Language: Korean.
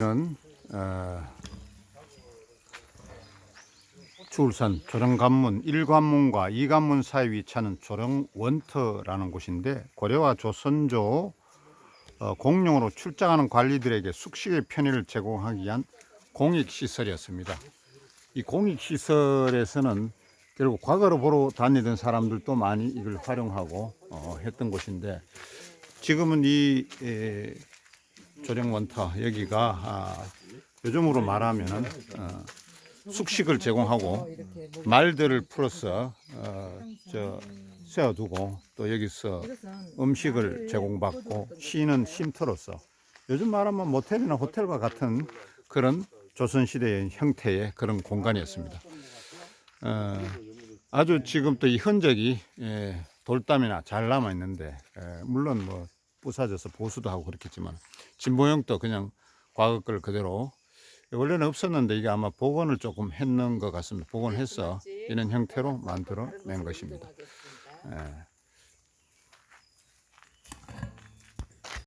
는 어, 주울산 조령관문 1관문과 2관문 사이 위치하는 조령원터라는 곳인데 고려와 조선조 어, 공용으로 출장하는 관리들에게 숙식의 편의를 제공하기 위한 공익시설이었습니다. 이 공익시설에서는 결국 과거로 보러 다니던 사람들도 많이 이걸 활용하고 어, 했던 곳인데 지금은 이 에, 조령 원터 여기가 아, 요즘으로 말하면은 어, 숙식을 제공하고 말들을 풀어서 어, 저 세워두고 또 여기서 음식을 제공받고 쉬는 쉼터로서 요즘 말하면 모텔이나 호텔과 같은 그런 조선시대의 형태의 그런 공간이었습니다. 어, 아주 지금 또 이 흔적이 예, 돌담이나 잘 남아 있는데 예, 물론 뭐 부사져서 보수도 하고 그렇겠지만 진보형도 그냥 과거 걸 그대로 원래는 없었는데 이게 아마 복원을 조금 했는 것 같습니다. 복원해서 이런 형태로 만들어 낸 것입니다. 예.